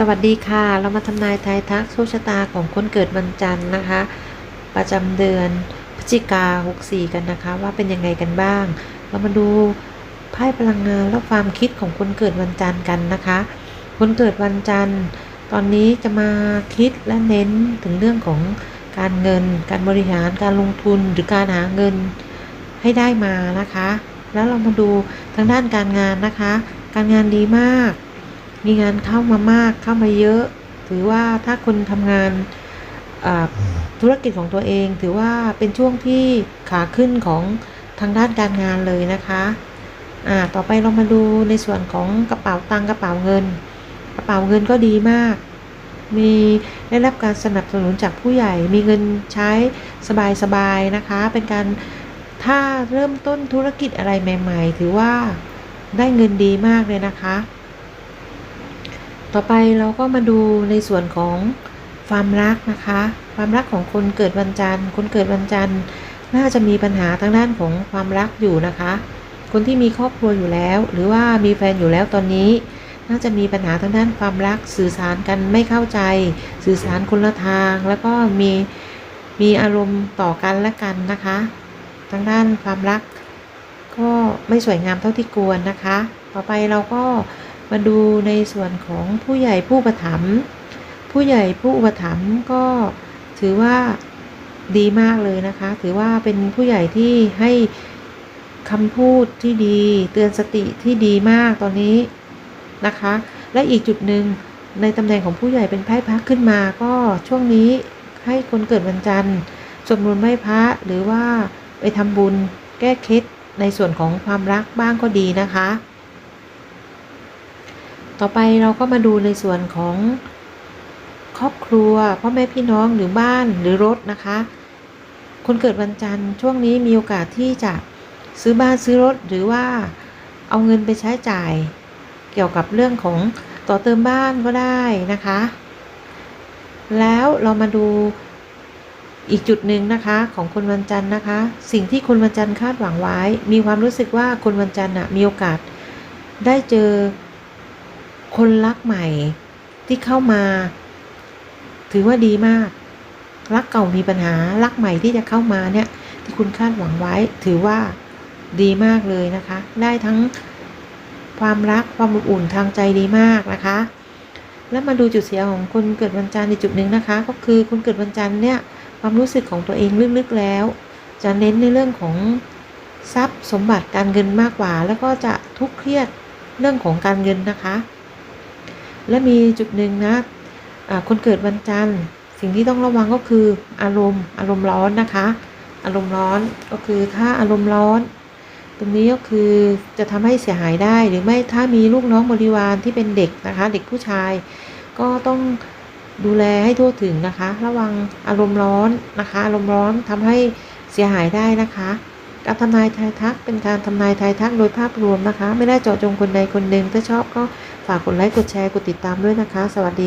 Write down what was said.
สวัสดีค่ะ เรามาทำนายทายทักโชคชะตาของคนเกิดวันจันทร์นะคะ ประจำเดือนพฤศจิกา64 กันนะคะ ว่าเป็นยังไงกันบ้าง เรามาดูไพ่พลังงานและความคิดของคนเกิดวันจันทร์กันนะคะ คนเกิดวันจันทร์ ตอนนี้จะมาคิดและเน้นถึงเรื่องของการเงิน การบริหารการลงทุนหรือการหาเงินให้ได้มานะคะ แล้วเรามาดูทางด้านการงานนะคะ การงานดีมาก มีงานเข้ามามากเข้ามาเยอะ ถือว่าถ้าคุณทำงานธุรกิจของตัวเอง ถือว่าเป็นช่วงที่ขาขึ้นของทางด้านการงานเลยนะคะอ่าต่อไปเรามาดูในส่วนของกระเป๋าตังกระเป๋าเงิน กระเป๋าเงินก็ดีมาก มีได้รับการสนับสนุนจากผู้ใหญ่ มีเงินใช้สบายๆนะคะ เป็นการถ้าเริ่มต้นธุรกิจอะไรใหม่ ๆ ถือว่าได้เงินดีมากเลยนะคะ ต่อไปเราก็มาดูในส่วนของความรักนะคะ ความรักของคนเกิดวันจันทร์ คนเกิดวันจันทร์ น่าจะมีปัญหาทางด้านของความรักอยู่นะคะ คนที่มีครอบครัวอยู่แล้ว หรือว่ามีแฟนอยู่แล้วตอนนี้ น่าจะมีปัญหาทางด้านความรัก สื่อสารกันไม่เข้าใจ สื่อสารคนละทาง แล้วก็มีมีอารมณ์ต่อกันและกันนะคะ ทางด้านความรัก ก็ไม่สวยงามเท่าที่ควรนะคะ ต่อไปเราก็ มาดูในส่วนของผู้ใหญ่ผู้อุปถัมผู้ใหญ่ผู้อุปถัมภ์ก็ถือว่าดีมากเลยนะคะ ถือว่าเป็นผู้ใหญ่ที่ให้คำพูดที่ดี เตือนสติที่ดีมากตอนนี้นะคะ และอีกจุดหนึ่งในตำแหน่งของผู้ใหญ่เป็นไพ่พักขึ้นมา ก็ช่วงนี้ให้คนเกิดวันจันทร์สวดมนต์ไหว้พระหรือว่าไปทำบุญแก้เคล็ดในส่วนของความรักบ้างก็ดีนะคะ ต่อไปเราก็มาดูในส่วนของครอบครัวพ่อแม่พี่น้องหรือบ้านหรือรถนะคะ คนเกิดวันจันทร์ช่วงนี้มีโอกาสที่จะซื้อบ้านซื้อรถหรือว่าเอาเงินไปใช้จ่าย เกี่ยวกับเรื่องของต่อเติมบ้านก็ได้นะคะ แล้วเรามาดูอีกจุดหนึ่งนะคะ ของคนวันจันทร์นะคะ สิ่งที่คนวันจันทร์คาดหวังไว้ มีความรู้สึกว่าคนวันจันทร์มีโอกาสได้เจอ คนรักใหม่ที่เข้ามา ถือว่าดีมาก รักเก่ามีปัญหารักใหม่ที่จะเข้ามาเนี่ย ที่คุณคาดหวังไว้ ถือว่าดีมากเลยนะคะ ได้ทั้งความรักความอบอุ่นทางใจดีมากนะคะ แล้วมาดูจุดเสียของคนเกิดวันจันทร์ในจุดหนึ่งนะคะ ก็คือคนเกิดวันจันทร์เนี่ยความรู้สึกของตัวเองลึกๆแล้ว จะเน้นในเรื่องของทรัพย์สมบัติการเงินมากกว่า แล้วก็จะทุกข์เครียดเรื่องของการเงินนะคะ และมีจุดหนึ่งนะอ่าคนเกิดวันจันทร์ สิ่งที่ต้องระวังก็คืออารมณ์ อารมณ์ร้อนนะคะ อารมณ์ร้อนก็คือถ้าอารมณ์ร้อน ตรงนี้ก็คือจะทำให้เสียหายได้หรือไม่ถ้ามีลูกน้องบริวารที่เป็นเด็กนะคะ เด็กผู้ชาย ก็ต้องดูแลให้ทั่วถึงนะคะ ระวังอารมณ์ร้อนนะคะ อารมณ์ร้อนทำให้เสียหายได้นะคะ การทำนายทายทักเป็นการทำนายทายทักโดยภาพรวมนะคะ ไม่ได้เจาะจงคนใดคนหนึ่งถ้าชอบก็ฝากกดไลค์กดแชร์กดติดตามด้วยนะคะ สวัสดี